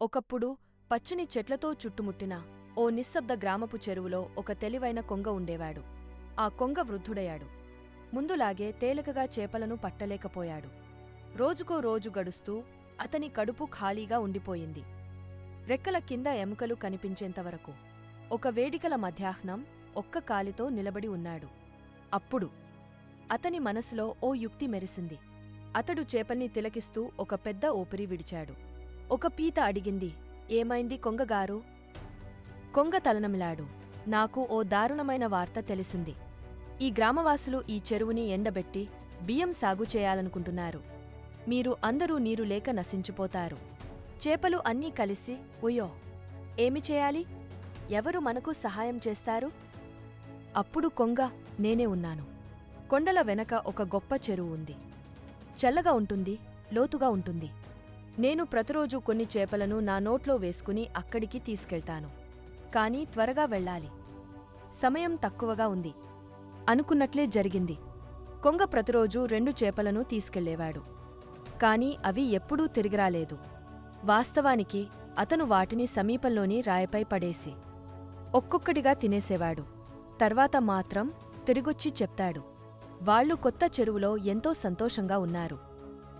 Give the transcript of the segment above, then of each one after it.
ఒకప్పుడు పచ్చని చెట్లతో చుట్టుముట్టిన ఓ నిశ్శబ్ద గ్రామపు చెరువులో ఒక తెలివైన కొంగ ఉండేవాడు. ఆ కొంగ వృద్ధుడయ్యాడు. ముందులాగే తేలికగా చేపలను పట్టలేకపోయాడు. రోజుకో రోజు గడుస్తూ అతని కడుపు ఖాళీగా ఉండిపోయింది. రెక్కల కింద ఎముకలు కనిపించేంతవరకు ఒక వేడికల మధ్యాహ్నం ఒక్క కాలితో నిలబడి ఉన్నాడు. అప్పుడు అతని మనసులో ఓ యుక్తి మెరిసింది. అతడు చేపల్ని తిలకిస్తూ ఒక పెద్ద ఊపిరి విడిచాడు. ఒక పీత అడిగింది. ఏమైంది కొంగగారు? కొంగ తలనమిలాడు. నాకు ఓ దారుణమైన వార్త తెలిసింది. ఈ గ్రామవాసులు ఈ చెరువుని ఎండబెట్టి బియ్యం సాగు చేయాలనుకుంటున్నారు. మీరు అందరూ నీరు లేక నశించిపోతారు. చేపలు అన్నీ కలిసి ఉయ్యో ఏమి చేయాలి? ఎవరు మనకు సహాయం చేస్తారు? అప్పుడు కొంగ నేనే ఉన్నాను. కొండల వెనక ఒక గొప్ప చెరువు ఉంది. చల్లగా ఉంటుంది లోతుగా ఉంటుంది. నేను ప్రతిరోజు కొన్ని చేపలను నా నోట్లో వేసుకుని అక్కడికి తీసుకెళ్తాను. కానీ త్వరగా వెళ్ళాలి. సమయం తక్కువగా ఉంది. అనుకున్నట్లే జరిగింది. కొంగ ప్రతిరోజు రెండు చేపలను తీసుకెళ్ళేవాడు. కాని అవి ఎప్పుడూ తిరిగిరాలేదు వాస్తవానికి అతను వాటిని సమీపంలోని రాయపై పడేసి ఒక్కొక్కటిగా తినేసేవాడు. తర్వాత మాత్రం తిరిగొచ్చి చెప్తాడు. వాళ్ళు కొత్త చెరువులో ఎంతో సంతోషంగా ఉన్నారు.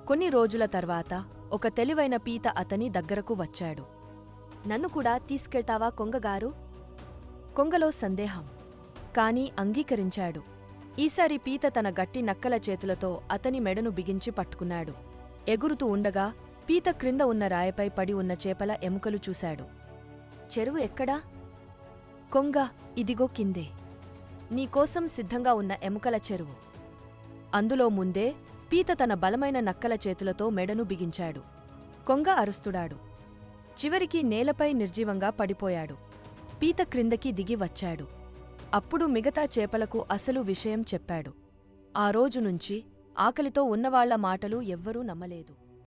కొన్ని రోజుల తర్వాత ఒక తెలివైన పీత అతని దగ్గరకు వచ్చాడు. నన్ను కూడా తీసుకెళ్తావా కొంగగారు? కొంగలో సందేహం. కాని అంగీకరించాడు. ఈసారి పీత తన గట్టి నక్కల చేతులతో అతని మెడను బిగించి పట్టుకున్నాడు. ఎగురుతూ ఉండగా పీత క్రింద ఉన్న రాయపై పడి ఉన్న చేపల ఎముకలు చూశాడు. చెరువు ఎక్కడా? కొంగ ఇదిగో కిందే. నీకోసం సిద్ధంగా ఉన్న ఎముకల చెరువు. అందులో ముందే పీత తన బలమైన నక్కల చేతులతో మెడను బిగించాడు. కొంగ అరుస్తుడాడు చివరికి నేలపై నిర్జీవంగా పడిపోయాడు. పీత క్రిందకి దిగి వచ్చాడు. అప్పుడు మిగతా చేపలకు అసలు విషయం చెప్పాడు. ఆ రోజు నుంచి ఆకలితో ఉన్నవాళ్ళ మాటలు ఎవ్వరూ నమ్మలేదు.